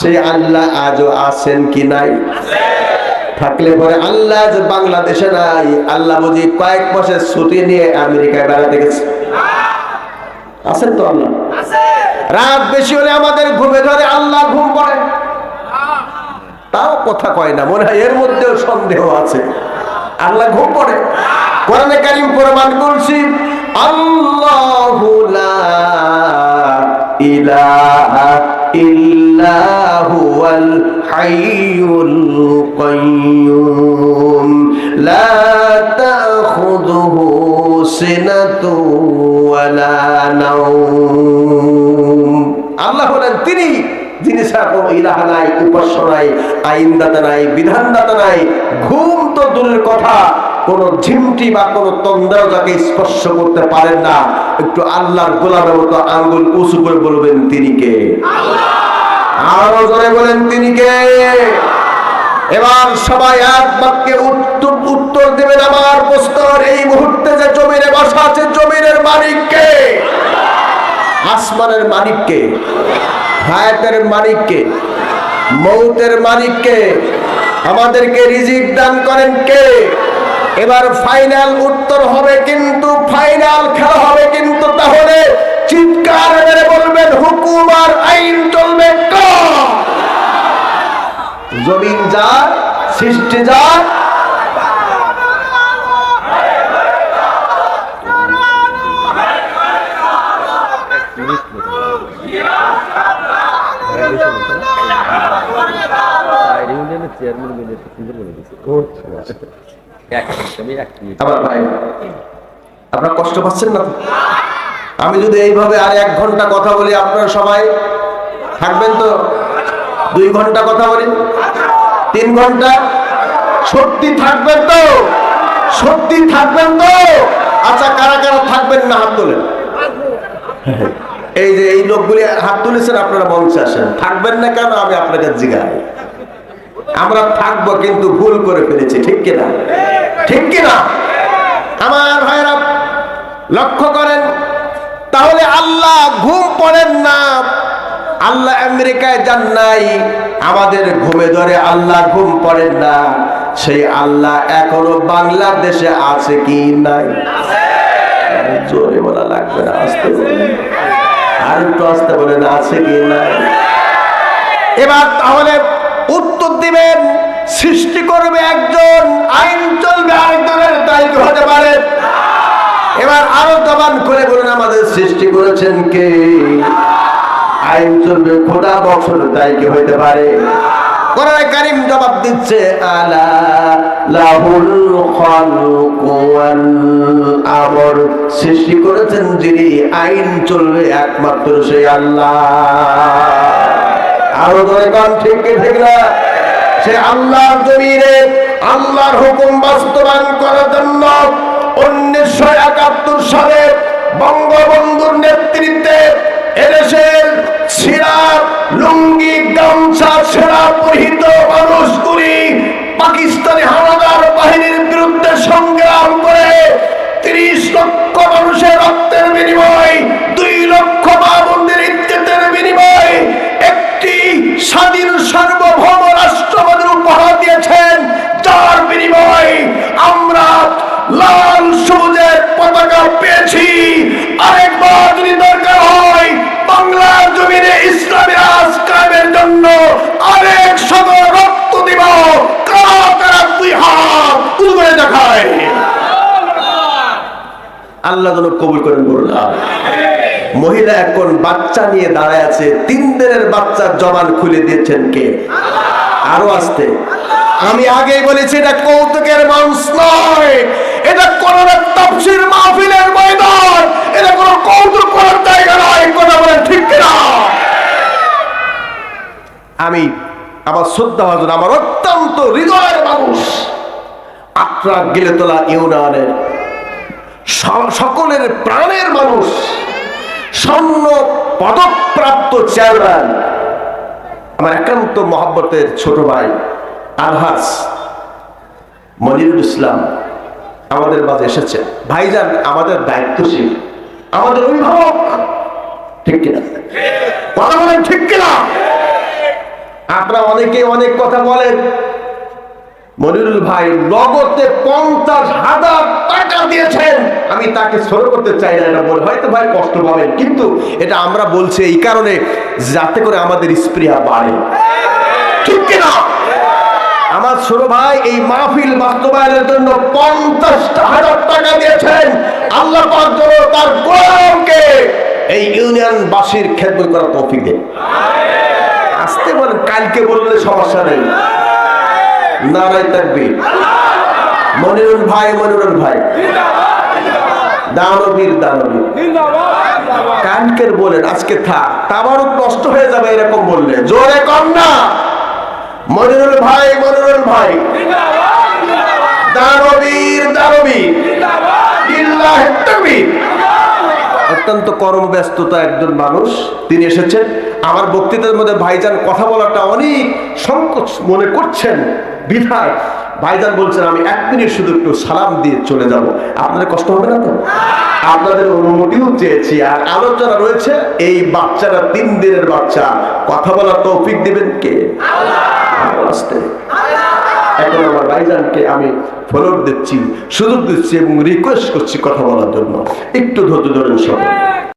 সেই আল্লাহ আজও আছেন কি নাই? থাকলে পরে আল্লাহ যে বাংলাদেশে নাই। আল্লাহ বুঝি কয়েক মাসের ছুটি নিয়ে আমেরিকায় বেড়াতে গেছে। আছেন তো আল্লাহ? রাত বেশি হলে আমাদের ঘুমে ধরে আল্লাহ ঘুম পড়ে। তাও কথা কয় না, মনে হয় এর মধ্যেও সন্দেহ আছে। আল্লাহ ঘুম পড়ে। কোরআনে কারিম প্রমাণ করছি, আল্লাহু লা ইলাহা ইল্লা হুয়াল হাইয়ুল কাইয়্যুম লা তাখুযুহু সিনাতু ওয়ালা নাওম আল্লাহ যিনি ছাড়া কোনো ইলাহা নাই, উপাস্য নাই, আইনদাতা নাই, বিধানদাতা নাই, ঘুম তো দূরের কথা, কোন ঝিমটি বা কোন তন্দ্রাও যাকে স্পর্শ করতে পারেন না। একটু আল্লাহর গোলামের মতো আঙ্গুল উঁচু করে বলবেন, তিনি কে? আরও জোরে বলেন তিনি কে? এবার সবাই এক বাক্যে উত্তর উত্তর দেবেন আমার প্রস্তর। এই মুহূর্তে যে জমিনে বসা আছে, জমিনের মালিককে আসমানের মালিককে হায়াতের মালিককে মৌতের মালিককে আমাদেরকে রিজিক দান করেন কে? এবার ফাইনাল উত্তর হবে, কিন্তু ফাইনাল খেলা হবে জমিন যার, সৃষ্টি যার। চেয়ারম্যান বলে সুন্দর বলে আপনারা কষ্ট পাচ্ছেন না আমি যদি এইভাবে আর এক ঘণ্টা কথা বলি, আপনারা সবাই থাকবেন তো? দুই ঘণ্টা কথা বলি? তিন ঘণ্টা? সত্যি থাকবেন তো? সত্যি থাকবেন তো? আচ্ছা কারা কারা থাকবেন না হাত তোলেন? এই যে এই লোকগুলি হাত তুলেছেন, আপনারা মঞ্চে আসেন। থাকবেন না কেন? আমি আপনাকে জিগাই। আমরা থাকব কিন্তু ভুল করে ফেলেছি, ঠিক কিনা? ঠিক কিনা? আমার ভাইরা, লক্ষ্য করেন, তাহলে আল্লাহ ঘুম পড়েন না। আল্লাহ আমেরিকায় যান নাই। আমাদের ঘুমে ধরে আল্লাহ ঘুম পড়েন না। সেই আল্লাহ এখনও বাংলাদেশে আছে কি নাই? জোরে বলা লাগবে না, আসতে বলেন। আর একটু আসতে বলেন, আছে কি নাই? এবার তাহলে উত্তর দিবেন, সৃষ্টি করবে একজন, আইন চলবে আরেকজনের কি হতে পারে। এবার আরও জবান করে বলুন, আমাদের সৃষ্টি করেছেন কে? আইন চলবে, খোদা বছর তাই কি হইতে পারে? জবাব দিচ্ছে, আলা লাহুল খালকু ওয়াল আমর। সৃষ্টি করেছেন যিনি, আইন চলবে একমাত্র সেই আল্লাহ। আরও ঠিক কি, ঠিক না? সে আল্লাহর জমিনে আল্লাহর হুকুম বাস্তবায়ন করার জন্য উনিশশো একাত্তর সালে বঙ্গবন্ধুর সেরা মানুষগুলি পাকিস্তানি হানাদার বাহিনীর বিরুদ্ধে সংগ্রাম করে তিরিশ লক্ষ মানুষের রক্তের বিনিময়, দুই লক্ষ বাবন্দির ইজ্জতের বিনিময় একটি স্বাধীন সার্বভৌম রাষ্ট্রপতির উপহার দিয়েছেন, যার বিনিময় আমরা লাল সবুজের পতাকা পেয়েছি। আরেকবার যদি দরকার হয়, বাংলার জমিনে ইসলামী রাজ কায়েমের জন্য আরেক সদর রক্ত দিব। কারা দুই হাত করে আল্লাহ কবুল করেন মহিলা এখন বাচ্চা নিয়ে দাঁড়ায় আছে তিন দিনের বাচ্চার জবান খুলে দিয়েছেন কে? আরও আসতে। আমি আগেই বলেছি, এটা কৌতুকের মানুষ নয়, এটা কোন তাফসির মাহফিলের ময়দান, এটা কোন কৌতুক করার জায়গা নয় কথা বলেন ঠিক কিনা আমি, আমার শ্রদ্ধা ভাজন আমার অত্যন্ত হৃদয়ের মানুষ। আটরা গেলে তোলা ইউনিয়নের সকলের প্রাণের মানুষ। স্বর্ণ পদকপ্রাপ্ত চেয়ারম্যান, আমার একান্ত মহাব্বতের ছোট ভাই আলহাস মনিরুল ইসলাম আমাদের মাঝে এসেছে। ভাইজান, আমাদের দায়িত্বশীল, আমাদের অভিভাবক, ঠিক কিনা কথা বলেন ঠিক কিনা আপনারা অনেকে অনেক কথা বলেন। মনিরুল ভাই নগদে পঞ্চাশ হাজার টাকা দিয়েছেন। আমি তাকে ছোট করতে চাই না, এটা বলে হয়তো ভাই কষ্ট পাবেন, কিন্তু এটা আমরা বলছি এই কারণে যাতে করে আমাদের স্প্রিয়া বাড়ে। ঠিক কিনা? আমার ছোট ভাই এই মাহফিল বাস্তবায়নের জন্য পঞ্চাশ হাজার টাকা দিয়েছেন। আল্লাহ তার গোলামকে এই ইউনিয়ন বাসীর খেদমত করার তৌফিক দেন। আসতে বলেন কালকে বললে সমস্যা নেই। নারায় থাকবে। মনিরুল ভাই মনিরুল ভাই। দানবীর দানবীর। কালকের বলেন, আজকে থাক। তাবারও নষ্ট হয়ে যাবে, এরকম বললে। জোরে কম না। মনিরুল ভাই মনিরুল ভাই। দানবীর দানবীর। অত্যন্ত কর্মব্যস্ততা একজন মানুষ। তিনি এসেছেন। আমার বক্তৃতার মধ্যে ভাইজান কথা বলাটা অনেক সংকোচ মনে করছেন বিধায়। ভাইজান বলছেন, আমি এক মিনিট শুধু একটু সালাম দিয়ে চলে যাব। আপনাদের কষ্ট হবে না তো? আপনাদের অনুমতিও চেয়েছি আর আলোচনা রয়েছে, এই বাচ্চারা তিন দিনের বাচ্চা। কথা বলার তৌফিক দিবেন কে? এখন আমার ভাইজানকে আমি ফলোর দিচ্ছি, সুযোগ দিচ্ছি এবং রিকোয়েস্ট করছি কথা বলার জন্য। একটু ধৈর্য ধরেন সবাই।